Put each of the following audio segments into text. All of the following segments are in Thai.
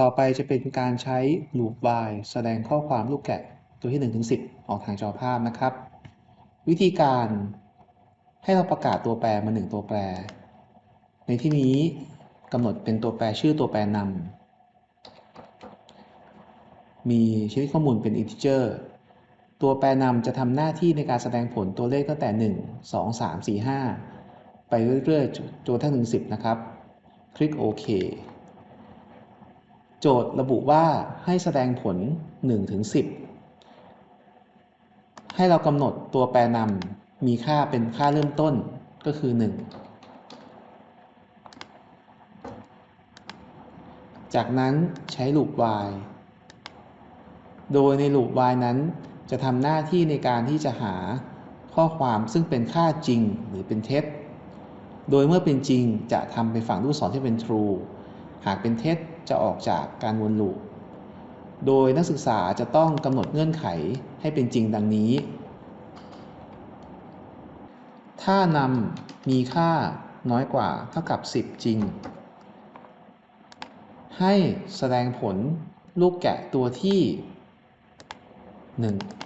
ต่อไปจะเป็นการใช้ loop while แสดงข้อความลูกแกะตัวที่1ถึง10 ออกทางจอภาพนะครับ วิธีการให้เราประกาศตัวแปรมา 1 ตัวแปร ในที่นี้กำหนดเป็นตัวแปรชื่อตัวแปรนำมีชนิดข้อมูลเป็น integer ตัวแปรนำจะทำหน้าที่ในการแสดงผลตัวเลขตั้งแต่ 1 2 3 4 5 ไปเรื่อยๆจนทั่งถึง10 นะครับ คลิกโอเค โจทย์ระบุว่าให้แสดงผล 1 ถึง 10 ให้เรากำหนดตัวแปรนำมีค่าเป็นค่าเริ่มต้นก็คือ 1 จากนั้นใช้ loop while โดยใน loop while นั้นจะทำหน้าที่ในการที่จะหาข้อความซึ่งเป็นค่าจริงหรือเป็นเท็จ โดยเมื่อเป็นจริงจะทำไปฝั่งลูกศรที่เป็น true หากเป็นเท็จ จะออกจากการวนลูป โดยนักศึกษาจะต้องกำหนดเงื่อนไขให้เป็นจริงดังนี้ ถ้านำมีค่าน้อยกว่าเท่ากับ 10 จริง ให้แสดงผลลูกแกะตัวที่ 1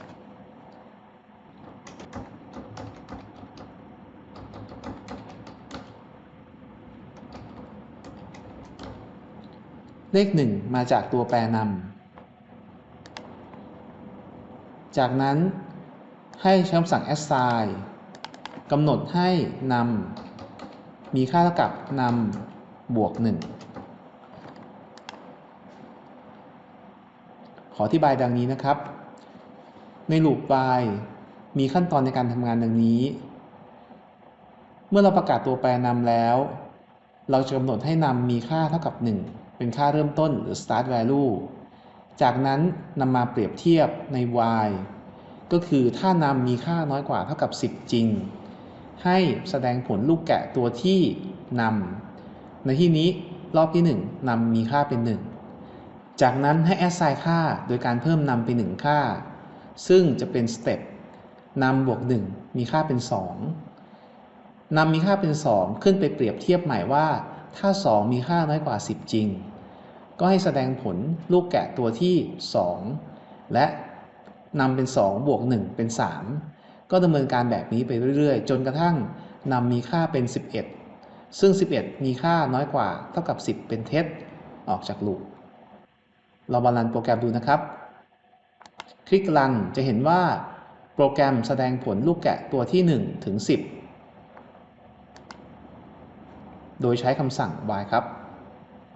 เลข 1 มาจากตัวแปรนำ จากนั้นให้ใช้คำสั่ง assign กำหนดให้นำมีค่าเท่ากับนำบวก 1 ขออธิบายดังนี้นะครับ ใน loop while มีขั้นตอนในการทำงานดังนี้ เมื่อเราประกาศตัวแปรนำแล้ว เราจะกำหนดให้นำมีค่าเท่ากับ 1 เป็นค่าเริ่มต้นหรือ start value จากนั้นนำมาเปรียบเทียบใน y ก็คือถ้านำมีค่าน้อยกว่าเท่ากับ 10 จริง ให้แสดงผลลูกแกะตัวที่นำในที่นี้รอบที่ 1นำมีค่าเป็น 1 จากนั้นให้ assign ค่าโดยการเพิ่มนำไป 1 ค่า ซึ่งจะเป็นสเต็ปนำบวก 1 มีค่าเป็น 2นำมีค่าเป็น 2 ขึ้นไปเปรียบเทียบใหม่ว่า ถ้า 2 มีค่าน้อยกว่า 10 จริง ก็ให้แสดงผลลูกแกะตัวที่ 2 และนำเป็น 2 บวก 1 เป็น 3 ก็ดำเนินการแบบนี้ไปเรื่อยๆ จนกระทั่งนำมีค่าเป็น 11 ซึ่ง 11 มีค่าน้อยกว่าเท่ากับ 10 เป็นเท็จออกจากลูปเราบาลันโปรแกรมดูนะครับ คลิกรันจะเห็นว่าโปรแกรมแสดงผลลูกแกะตัวที่ 1 ถึง 10 โดยใช้คำสั่ง y ครับ